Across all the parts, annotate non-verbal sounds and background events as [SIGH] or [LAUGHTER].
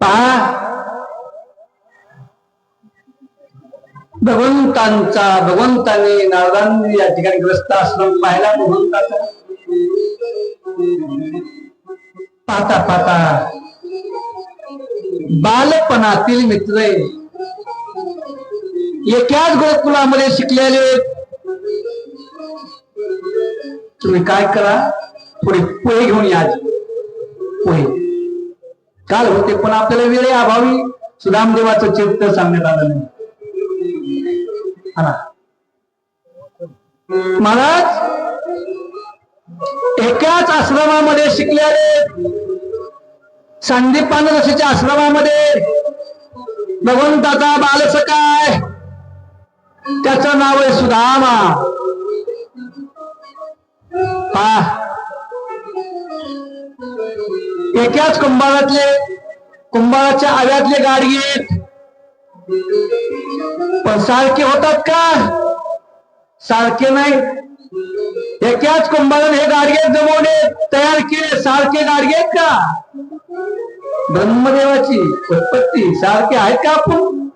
पहा भगवंतांचा भगवंताने नारदांनी या ठिकाणी ग्रस्त आश्रम पाहिला भगवंताचा. पाहता पाहता बालपणातील मित्र एकाच गोकुलामध्ये शिकलेले तुम्ही काय करा? पुढे पोहे घेऊन या पोहे काल होते पण आपल्याला वेळे अभावी. सुदामदेवाचं चरित्र सांगण्यात आलं नाही. हा ना. महाराज एकाच आश्रमामध्ये शिकलेले संदीपान ऋषीच्या आश्रमामध्ये भगवंताचा बालसकाय त्याचं नाव आहे सुदामा. पा एकाच कुंभारातले कुंभाराच्या आव्यातले गाडगे पण सारखे होतात का? सारखे नाही. एकाच कुंभाराने हे गाडगे जमवणे तयार केले सारखे गाडगे आहेत का? ब्रह्मदेवाची उत्पत्ती सारखे आहेत का आपण?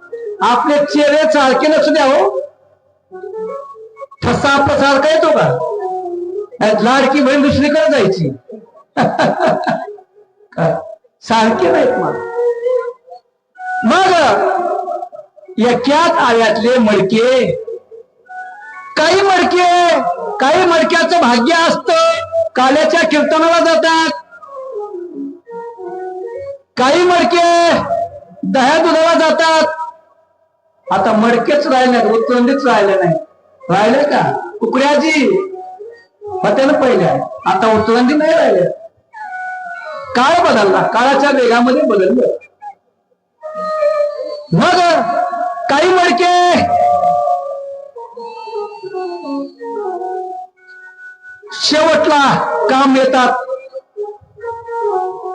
आपले चेहरे सारखे नसू द्या हो. ठसा आपला सारखा येतो का? लाडकी बहीण दुसरीकडे जायची. [LAUGHS] सारखे नाहीत मग मग एकाच आल्यातले मडके काही मडके काही मडक्याचं भाग्य असतं काल्याच्या कीर्तनाला जातात. काही मडके दह्या दुधाला जातात. आता मडकेच राहिले नाहीत राहिले नाही राहिले का? कुकड्याजी होत्या ना पहिल्या आता उतरंदी नाही राहिले. काळ बदलला काळाच्या वेगामध्ये बदललं. मग काही मडके. शेवटला काम येतात.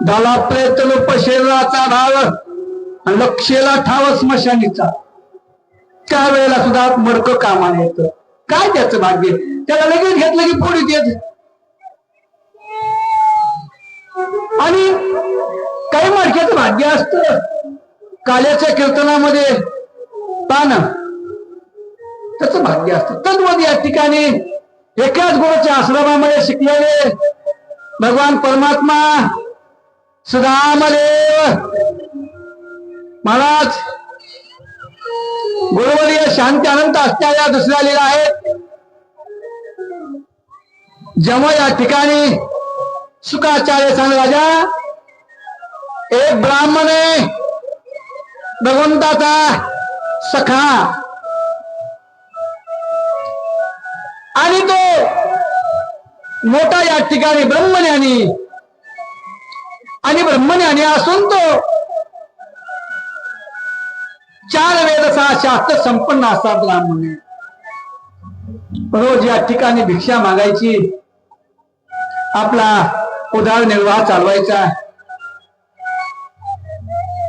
झाला प्रयत्न लोप शरीराचा ढाळ लक्षेला ठाव स्मशानीचा. त्यावेळेला सुद्धा मडक कामाला येतं. काय त्याचं भाग्य? त्याला लगेच घेतलं की फोडीत येत आणि काही मडक्याचं भाग्य असतं. काल्याच्या कीर्तनामध्ये पान. त्याचं भाग्य असतं. तद्वत या ठिकाणी एकाच गुरुच्या आश्रमामध्ये शिकलेले भगवान परमात्मा सुदामदेव महाराज गुरुवर्य शांती अनंत असणाऱ्या दुसऱ्या लिहिला आहेत. जेव्हा या ठिकाणी सुखाचार्य सांग राजा. एक ब्राह्मण आहे. भगवंताचा सखा. आणि तो मोठा या ठिकाणी ब्रह्मज्ञानी. आणि ब्रह्मज्ञानी असून तो चार वेदसा शास्त्र संपन्न असा ब्राह्मण आहे. रोज या ठिकाणी भिक्षा मागायची. आपला उदरनिर्वाह चालवायचा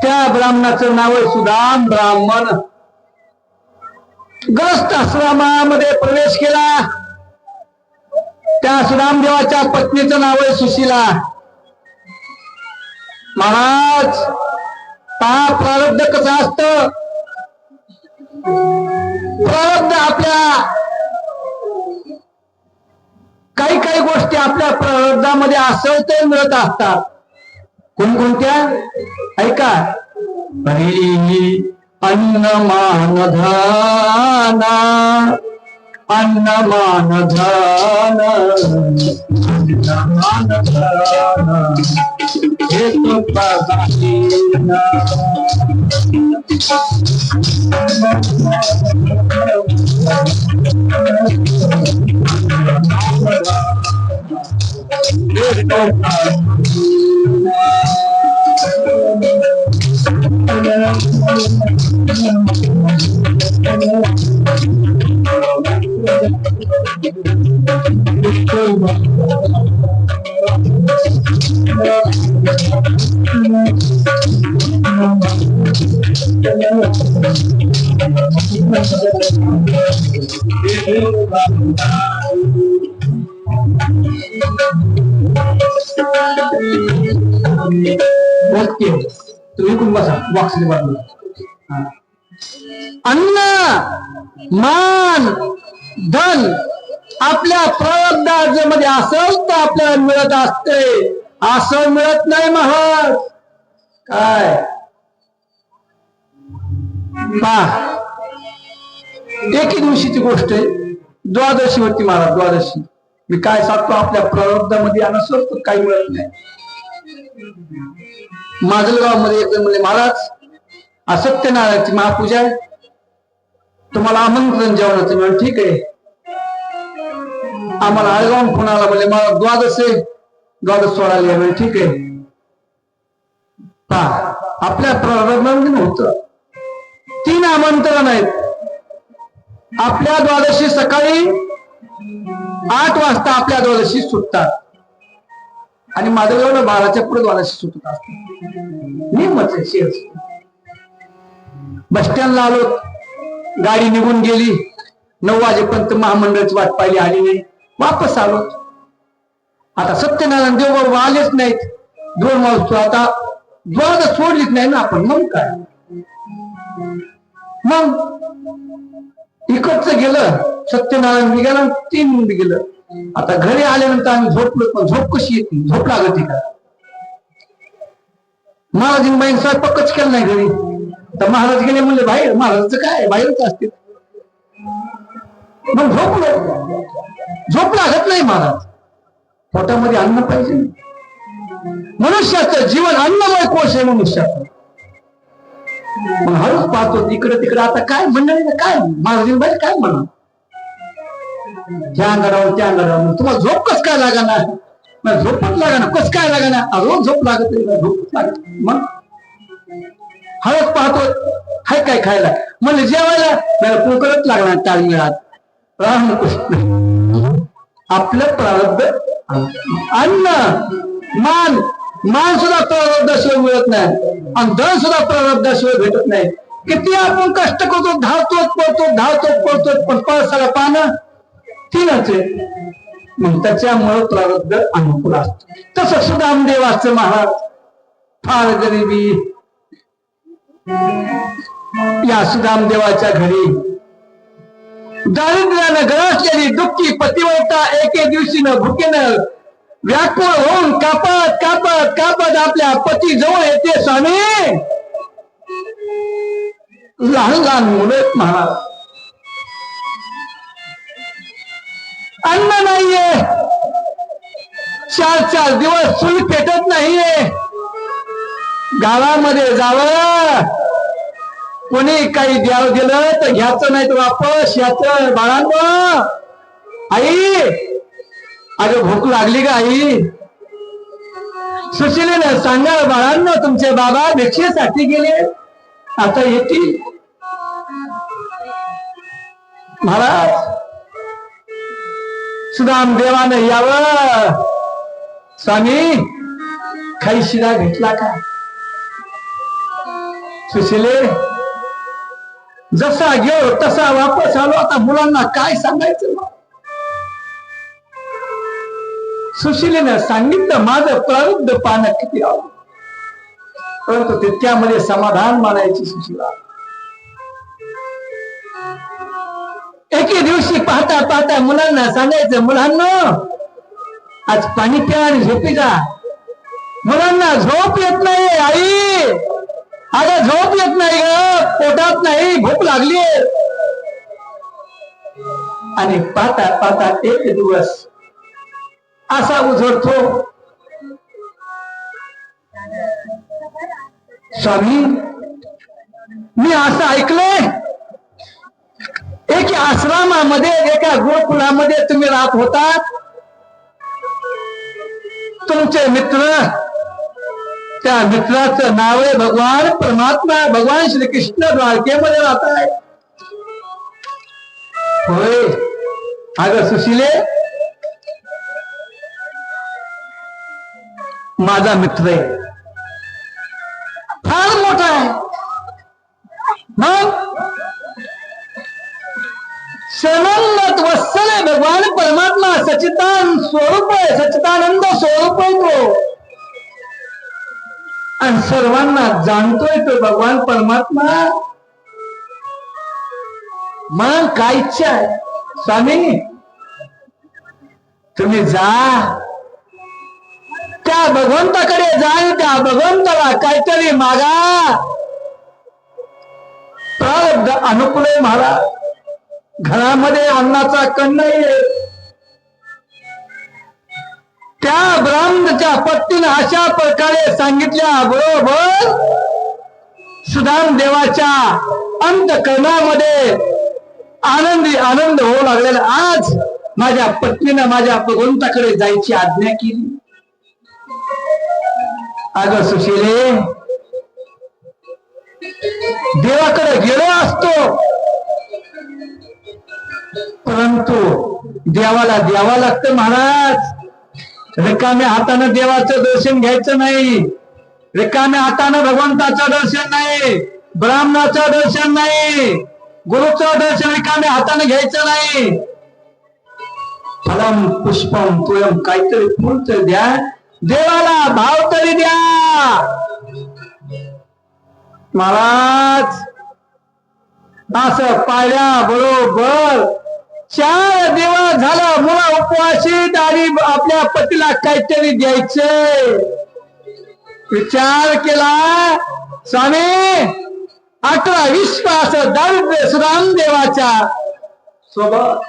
त्या ब्राह्मणाचं नाव आहे सुदाम ब्राह्मण. ग्रस्त आश्रमामध्ये प्रवेश केला. त्या सुदामदेवाच्या पत्नीचं नाव आहे सुशीला. महाराज पाप प्रारब्ध कसं असत? प्रारब्ध आपल्या काही काही गोष्टी आपल्या प्रारब्धामध्ये असेल ते मिळत असतात. कोणकोणत्या? ऐका. हरी अन्नमान धाना अन्नमान धान अन्नमान धान हे तो प्रधानीना. हे तो ओके. तुम्ही इकडून बसा? बॉक्सने बाजूला. अन्न मान धन आपल्या प्रारब्धमध्ये असेल तर आपल्याला मिळत असते. असं मिळत नाही महाराज. काय? पा एके दिवशीची गोष्ट आहे. द्वादशी होती महाराज द्वादशी. मी काय सांगतो आपल्या प्रारब्धामध्ये अनसर तर काही मिळत नाही. माजलगावमध्ये एक म्हणले महाराज आज सत्यनारायणची महापूजा आहे. तुम्हाला आमंत्रण जेवणाचं म्हणून ठीक आहे. आम्हाला आळगावून फोन आला म्हणजे मला द्वादश आहे. द्वादश सोडायला म्हणजे ठीक आहे. पहा आपल्या प्रारंभ होत तीन आमंत्रण आहेत. आपल्या द्वादशी सकाळी आठ वाजता आपल्या द्वादशी सुटतात. आणि माझ्याजवळ बाराच्या पुढे द्वादशी सुटत असतात. मी आहे शेअर्स बस स्टँडला आलो. गाडी निघून गेली. नऊ वाजेपर्यंत महामंडळाची वाट पाहिली आली नाही. वापस आलो. आता सत्यनारायण देव बरोबर आलेच नाहीत. दोन वाजतो आता द्वार सोडलीच नाही ना आपण. मग काय? मग इकडचं गेलं सत्यनारायण बी तीन गेलं. आता घरी आल्यानंतर आम्ही झोपलो पण झोप कशी येते झोप लागत का? महाराज बाईन स्वयंपाकच केलं नाही घरी. तर महाराज गेले म्हणले बाहेर महाराजचं काय? बाहेरच असते मग झोपलो. झोप लागत नाही महाराज पोटामध्ये अन्न पाहिजे. मनुष्याचं जीवन अन्नमय कोश आहे मनुष्याचं. मग हळूच पाहतो इकडे तिकडे आता काय मंडळी काय महाराजीन बाई काय म्हणा त्या अंगारावर त्या अंगारावर तुम्हाला झोप कस काय लागणार? मग मला झोपच लागणार. कस काय लागणार? ना रोज झोप लागत झोपच लागत मग? हळद पाहतो हाय काय खायला? म्हणजे जेवायला? मला कुकरच लागला ताळमेळात रामकृष्ण आपलं प्रारब्ध अन्न मान मान सुद्धा प्रारब्धाशिवाय मिळत नाही. आणि धन सुद्धा प्रारब्धाशिवाय भेटत नाही. किती आपण कष्ट करतो धावतो पळतो धावतो पळतो पण पळसाला पानं तीनच आहे मग त्याच्यामुळं प्रारब्ध अनुकूल असतो. तसं सुदामदेवाचं महाराज फार गरिबी. या सुदामदेवाच्या घरी दारिद्र्यानं ग्रासलेली दुःखी पतिव्रता एके दिवशीनं भुकेनं व्याकुळ होऊन कापत कापत कापत आपल्या पती जवळ येते स्वामी. लहान लहान मुलं महाराज. अन्न नाहीये. चार चार दिवस चूल पेटत नाहीये. गावामध्ये जावं. कोणी काही द्याव दिलं तर घ्यायचं नाही तर वापस याच बाळांनो. आई अगं भूक लागली का आई. सुशिलेनं सांगा बाळांनो तुमचे बाबा भिक्षेसाठी गेले. आता येतील. महाराज सुदाम देवानं यावं. स्वामी काही शिरा घेतला का? सुशिले जसा गेलो तसा वापस आलो. आता मुलांना काय सांगायचं? मग? सुशिलेनं सांगितलं माझं प्रारब्ध पानं किती आवड परंतु तितक्यामध्ये समाधान मानायची सुशिला. एके दिवशी पाहता पाहता मुलांना सांगायचं मुलांना आज पाणी प्या आणि झोपी जा. मुलांना झोप येत नाही आई. आता झोप येत नाही ग. पोटात नाही भूक लागली आणि पाहता पाहता एक दिवस असा उजळतो स्वामी मी असं ऐकलंय. एक आश्रमामध्ये एका गोकुलामध्ये तुम्ही राहत होता. तुमचे मित्र त्या मित्राचं नाव आहे भगवान परमात्मा भगवान श्रीकृष्ण द्वारकेमध्ये राहत आहे. होय. अगं सुशिले माझा मित्र आहे. फार मोठा आहे. मग? सनंदत वत्सल आहे भगवान परमात्मा सचितान स्वरूप आहे सचितानंद स्वरूप आहे तो. आणि सर्वांना जाणतोय तो भगवान परमात्मा. मग काय इच्छा आहे? स्वामी तुम्ही जा. त्या भगवंताकडे जा त्या भगवंताला काहीतरी मागा. प्रारब्ध अनुकूल आहे महाराज. घरामध्ये अन्नाचा कण नाही त्या ब्राह्मणाच्या पत्नीनं अशा प्रकारे सांगितल्या बरोबर सुधाम देवाच्या अंतकरणामध्ये आनंदी आनंद होऊ लागलेला. आज माझ्या पत्नीनं माझ्या भगवंताकडे जायची आज्ञा केली. अग सुशिले देवाकडे गेलो असतो. परंतु देवाला द्यावा लागतं महाराज. रिकाम्या हातानं देवाचं दर्शन घ्यायचं नाही. रिकाम्या हातानं भगवंताचं दर्शन नाही. ब्राह्मणाचं दर्शन नाही. गुरुचं दर्शन रिकाम्या हातानं घ्यायचं नाही. फलम पुष्पम तुयम काहीतरी फुल तरी द्या. देवाला भाव तरी द्या. महाराज असं पाहिल्या बरोबर चार दिवस झाला मुला उपवाशी दारी आपल्या पतीला काहीतरी द्यायचंय विचार केला स्वामी अठरा विश्वास दर्द सुराम देवाच्या सोबत.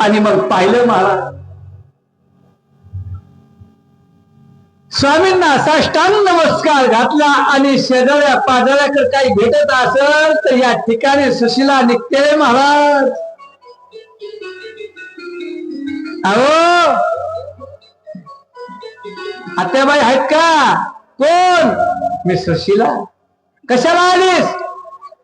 आणि मग पाहिलं महाराज स्वामींना साष्टांग नमस्कार घातला आणि शेजाऱ्या पाजाऱ्याकडे काही भेटत असेल तर या ठिकाणी सुशिला निघते महाराज. अहो! आत्याबाई आहेत का? कोण? मी सुशिला. कशाला आलीस?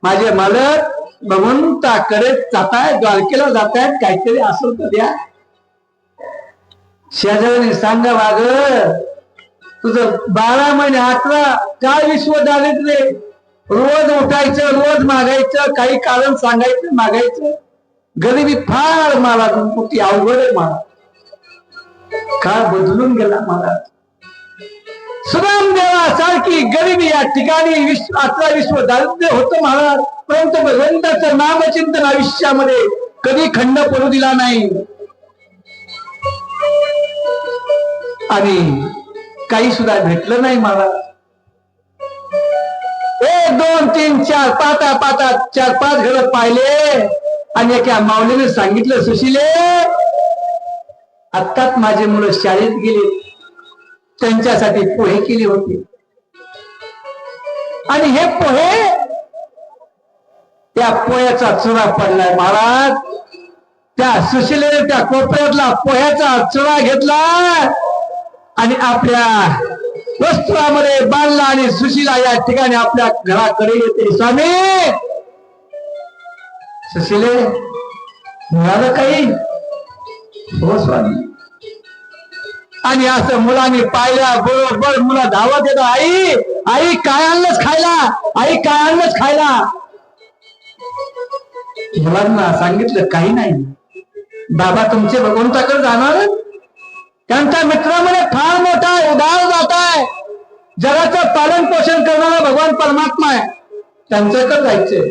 माझे मालक भगवंताकडे जातायत द्वारकेला जातायत काहीतरी असेल तर द्या. शेजाऱ्याने सांगा वाग तुझं बारा महिने अठरा काय विश्व दारिद्र्य रोज उठायचं रोज मागायचं काही कारण सांगायचं मागायचं. गरिबी फार मला मोठी अवघड आहे मला. काळ बदलून गेला मला. सुदाम देवा सारखी गरिबी या ठिकाणी विश्व अठरा विश्व दारिद्र्य होतं महाराज. परंतु भगवंताचं नामचिंतन आयुष्यामध्ये कधी खंड पडू दिला नाही. आणि काही सुद्धा भेटलं नाही मला. एक दोन तीन चार पाता पाता चार पाच घर पाहिले. आणि एका माऊलीने सांगितलं सुशिले आत्ताच माझे मुलं शाळेत गेले. त्यांच्यासाठी पोहे केले होते. आणि हे पोहे त्या पोह्याचा चुरा पडलाय महाराज. त्या सुशिलेने त्या कोपऱ्यातला पोह्याचा चुरा घेतला. आणि आपल्या वस्त्रामध्ये बांधला आणि सुशीला या ठिकाणी आपल्या घराकडे येते. स्वामी! सुशिले मिळालं काही? हो स्वामी. आणि असं मुलांनी पाहिल्या बरोबर मुला धावत येतो आई आई काय आणलंच खायला? आई काय आणलंच खायला? मुलांना सांगितलं काही नाही. बाबा तुमचे भगवंताकडे जाणार त्यांच्या मित्रामध्ये फार मोठा उदार जात आहे. जगाचं पालन पोषण करणारा भगवान परमात्मा आहे. त्यांच्याकडे जायचंय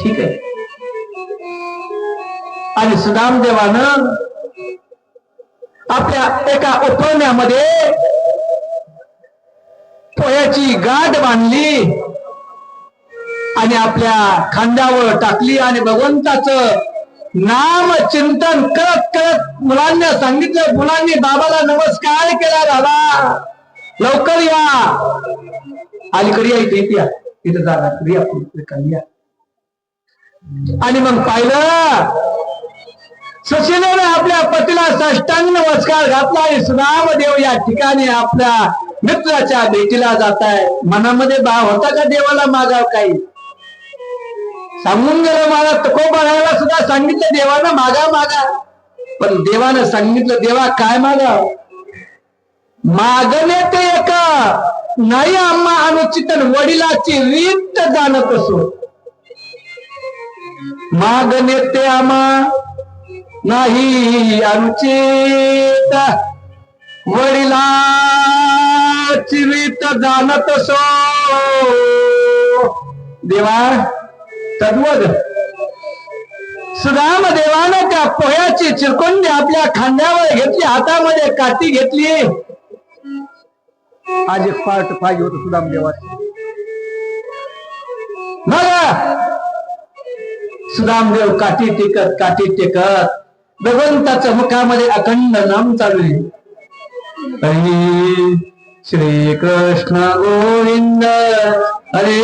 ठीक आहे. आणि सुदाम देवानं आपल्या एका उपरण्यामध्ये पोयाची गाठ बांधली आणि आपल्या खांद्यावर टाकली आणि भगवंताचं नाम चिंतन करत करत मुलांना सांगितलं मुलांनी बाबाला नमस्कार केला दादा लवकर या. अलीकडे या इथे या. तिथे जाणार या, या. आणि मग पाहिलं सुशीलेने आपल्या पतीला साष्टांग नमस्कार घातला आणि सुनामदेव या ठिकाणी आपल्या मित्राच्या भेटीला जात आहे मनामध्ये भाव होता का देवाला मागाव काही? सांगून गेलं मला तको बघायला सुद्धा सांगितलं देवानं मागा मागा. पण देवानं सांगितलं देवा काय मागा? मागणे ते एका नाही आम्हा अनुचितन वडिलाची रीत जाणत असो. मागणे ते आम्हा नाही अनुचित वडिलाची वीत जाणत असो. देवा तद्वद. सुदाम देवानं त्या पोह्याची चिरकुंडी आपल्या खांद्यावर घेतली हातामध्ये काठी घेतली. आज एक पार्ट पाहिजे होत सुदाम देवाचं मग सुदामदेव काठी टेकत काठी टेकत भगवंताच्या मुखामध्ये अखंड नाम चालू आहे. श्री कृष्ण गोविंद हरे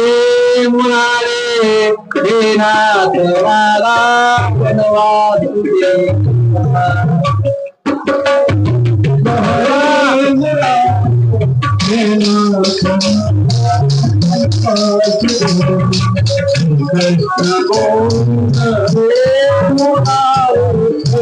मुरारे हे नाथ नारायण हे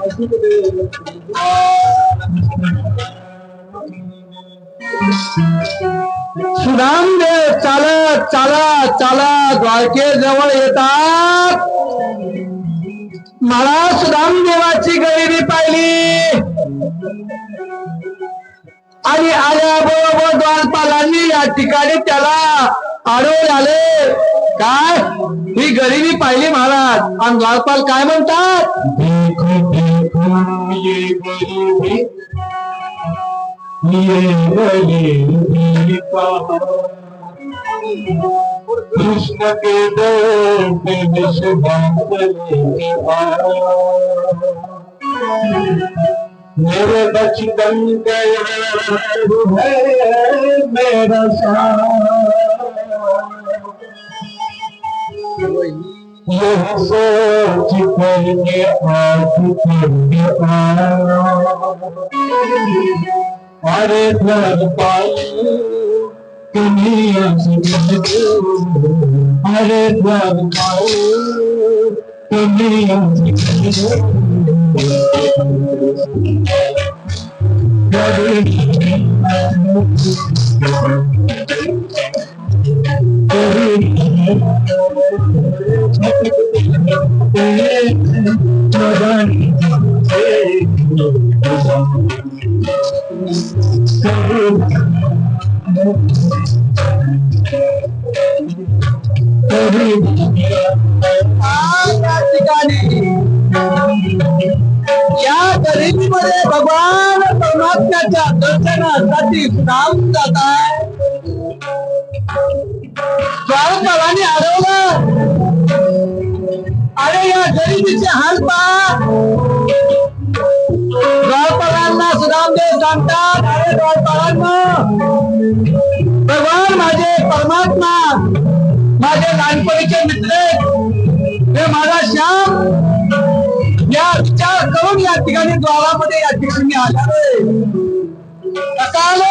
गोविंद हे मुरारे चालत चालत चालत द्वारकेजवळ येतात. मला सुदामदेवाची गरिबी पाहिली. आणि आल्याबरोबर द्वारपालांनी या ठिकाणी त्याला आढळून आले काय? ही गरिबी पाहिली महाराज. आणि द्वारपाल काय म्हणतात? कृष्ण के मेरे बचपन का यार है मेरा यह सोच करके आज करके अरे घर पाई तुम्हें अरे घर पाई या संदेश सांगतात भगवान माझे परमात्मा माझे लहानपणीचे मित्र हे माझा श्याम. या विचार करून या ठिकाणी द्वारामध्ये या ठिकाणी मी कसा आलो.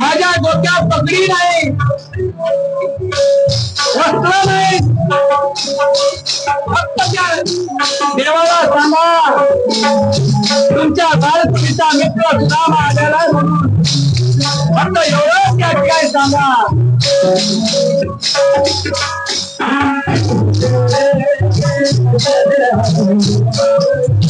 माझ्या डोक्यात पगडी नाही वस्त्र नाही फक्त देवाला सांगा तुमच्या बालपणीचा मित्र सुद्धा आलेला म्हणून फक्त एवढंच त्या ठिकाणी सांगा. Thank you.